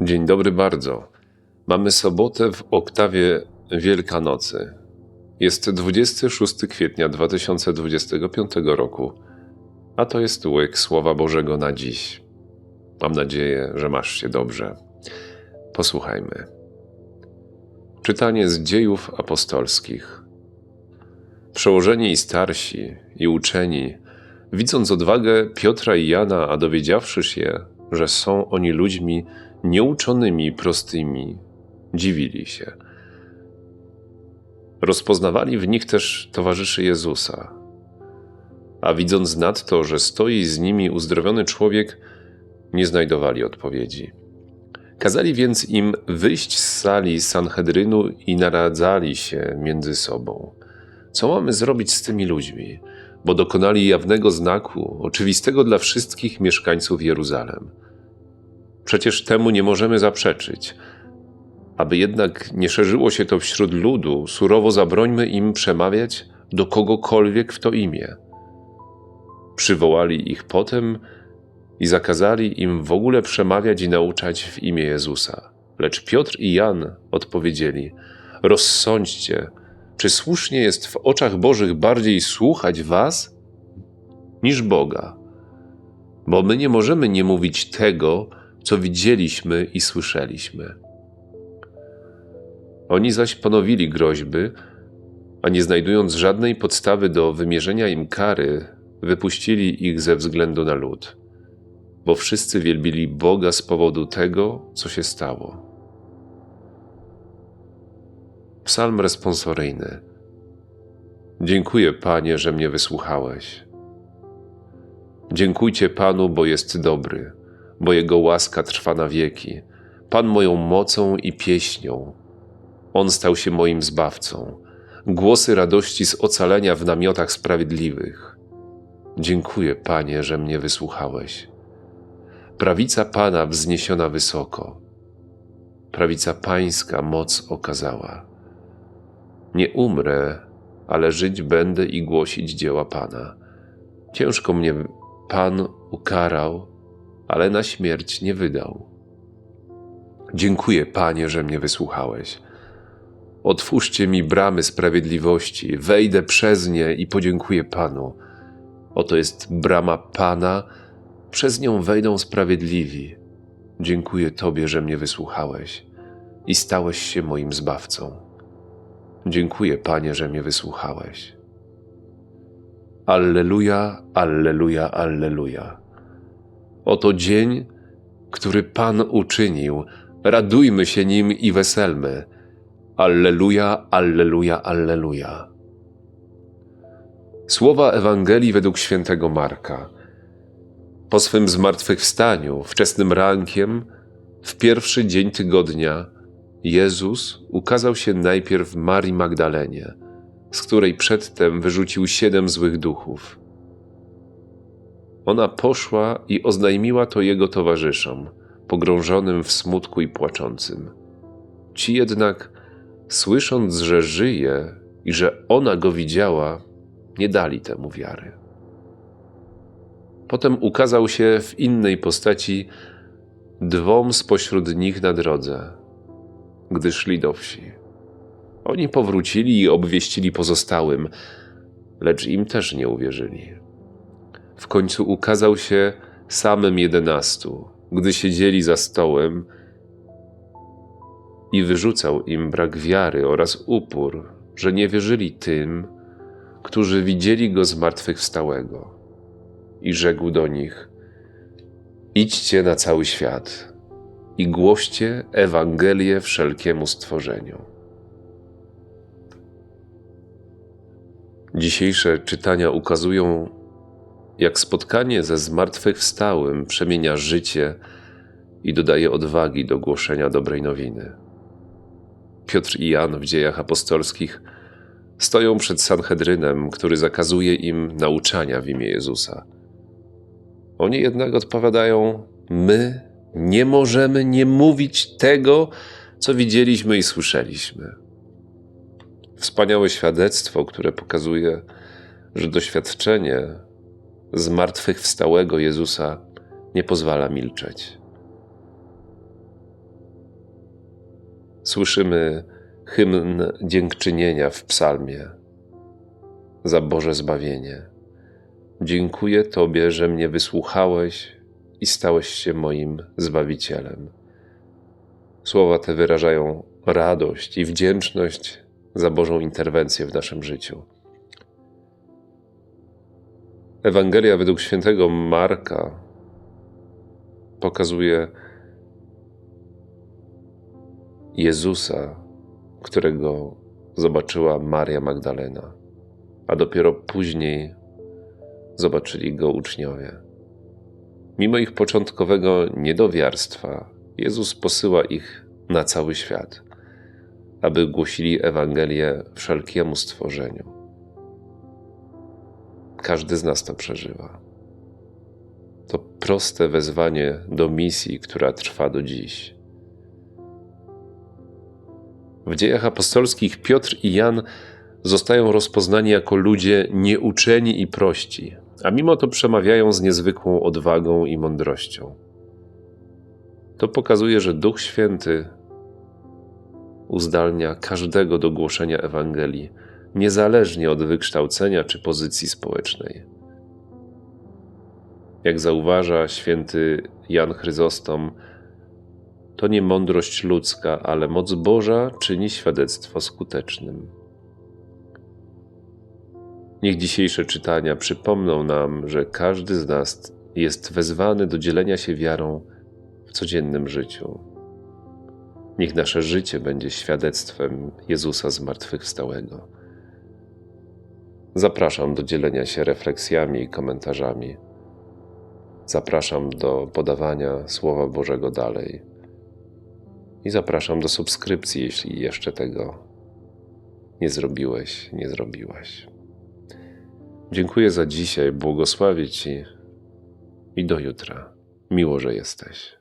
Dzień dobry bardzo. Mamy sobotę w oktawie Wielkanocy. Jest 26 kwietnia 2025 roku, a to jest łyk Słowa Bożego na dziś. Mam nadzieję, że masz się dobrze. Posłuchajmy. Czytanie z dziejów apostolskich. Przełożeni i starsi, i uczeni, widząc odwagę Piotra i Jana, a dowiedziawszy się, że są oni ludźmi nieuczonymi, prostymi, dziwili się. Rozpoznawali w nich też towarzyszy Jezusa. A widząc nadto, że stoi z nimi uzdrowiony człowiek, nie znajdowali odpowiedzi. Kazali więc im wyjść z sali Sanhedrynu i naradzali się między sobą. Co mamy zrobić z tymi ludźmi? Bo dokonali jawnego znaku, oczywistego dla wszystkich mieszkańców Jeruzalem. Przecież temu nie możemy zaprzeczyć. Aby jednak nie szerzyło się to wśród ludu, surowo zabrońmy im przemawiać do kogokolwiek w to imię. Przywołali ich potem i zakazali im w ogóle przemawiać i nauczać w imię Jezusa. Lecz Piotr i Jan odpowiedzieli: Rozsądźcie, czy słusznie jest w oczach Bożych bardziej słuchać Was niż Boga? Bo my nie możemy nie mówić tego, co widzieliśmy i słyszeliśmy. Oni zaś ponowili groźby, a nie znajdując żadnej podstawy do wymierzenia im kary, wypuścili ich ze względu na lud, bo wszyscy wielbili Boga z powodu tego, co się stało. Psalm responsoryjny. Dziękuję, Panie, że mnie wysłuchałeś. Dziękujcie Panu, bo jest dobry, bo Jego łaska trwa na wieki. Pan moją mocą i pieśnią. On stał się moim zbawcą. Głosy radości z ocalenia w namiotach sprawiedliwych. Dziękuję, Panie, że mnie wysłuchałeś. Prawica Pana wzniesiona wysoko. Prawica Pańska moc okazała. Nie umrę, ale żyć będę i głosić dzieła Pana. Ciężko mnie Pan ukarał, ale na śmierć nie wydał. Dziękuję, Panie, że mnie wysłuchałeś. Otwórzcie mi bramy sprawiedliwości, wejdę przez nie i podziękuję Panu. Oto jest brama Pana, przez nią wejdą sprawiedliwi. Dziękuję Tobie, że mnie wysłuchałeś i stałeś się moim zbawcą. Dziękuję, Panie, że mnie wysłuchałeś. Alleluja, alleluja, alleluja. Oto dzień, który Pan uczynił. Radujmy się nim i weselmy. Alleluja, alleluja, alleluja. Słowa Ewangelii według świętego Marka. Po swym zmartwychwstaniu, wczesnym rankiem, w pierwszy dzień tygodnia, Jezus ukazał się najpierw Marii Magdalenie, z której przedtem wyrzucił siedem złych duchów. Ona poszła i oznajmiła to jego towarzyszom, pogrążonym w smutku i płaczącym. Ci jednak, słysząc, że żyje i że ona go widziała, nie dali temu wiary. Potem ukazał się w innej postaci dwom spośród nich na drodze, gdy szli do wsi. Oni powrócili i obwieścili pozostałym, lecz im też nie uwierzyli. W końcu ukazał się samym jedenastu, gdy siedzieli za stołem i wyrzucał im brak wiary oraz upór, że nie wierzyli tym, którzy widzieli go zmartwychwstałego. I rzekł do nich: Idźcie na cały świat i głoście Ewangelię wszelkiemu stworzeniu. Dzisiejsze czytania ukazują, jak spotkanie ze zmartwychwstałym przemienia życie i dodaje odwagi do głoszenia dobrej nowiny. Piotr i Jan w dziejach apostolskich stoją przed Sanhedrynem, który zakazuje im nauczania w imię Jezusa. Oni jednak odpowiadają: My nie możemy nie mówić tego, co widzieliśmy i słyszeliśmy. Wspaniałe świadectwo, które pokazuje, że doświadczenie zmartwychwstałego Jezusa nie pozwala milczeć. Słyszymy hymn dziękczynienia w psalmie za Boże zbawienie. Dziękuję Tobie, że mnie wysłuchałeś i stałeś się moim zbawicielem. Słowa te wyrażają radość i wdzięczność za Bożą interwencję w naszym życiu. Ewangelia według świętego Marka pokazuje Jezusa, którego zobaczyła Maria Magdalena, a dopiero później zobaczyli go uczniowie. Mimo ich początkowego niedowiarstwa, Jezus posyła ich na cały świat, aby głosili Ewangelię wszelkiemu stworzeniu. Każdy z nas to przeżywa. To proste wezwanie do misji, która trwa do dziś. W dziejach apostolskich Piotr i Jan zostają rozpoznani jako ludzie nieuczeni i prości, a mimo to przemawiają z niezwykłą odwagą i mądrością. To pokazuje, że Duch Święty uzdalnia każdego do głoszenia Ewangelii, niezależnie od wykształcenia czy pozycji społecznej. Jak zauważa święty Jan Chryzostom, to nie mądrość ludzka, ale moc Boża czyni świadectwo skutecznym. Niech dzisiejsze czytania przypomną nam, że każdy z nas jest wezwany do dzielenia się wiarą w codziennym życiu. Niech nasze życie będzie świadectwem Jezusa zmartwychwstałego. Zapraszam do dzielenia się refleksjami i komentarzami. Zapraszam do podawania Słowa Bożego dalej. I zapraszam do subskrypcji, jeśli jeszcze tego nie zrobiłeś, nie zrobiłaś. Dziękuję za dzisiaj, błogosławię Ci i do jutra. Miło, że jesteś.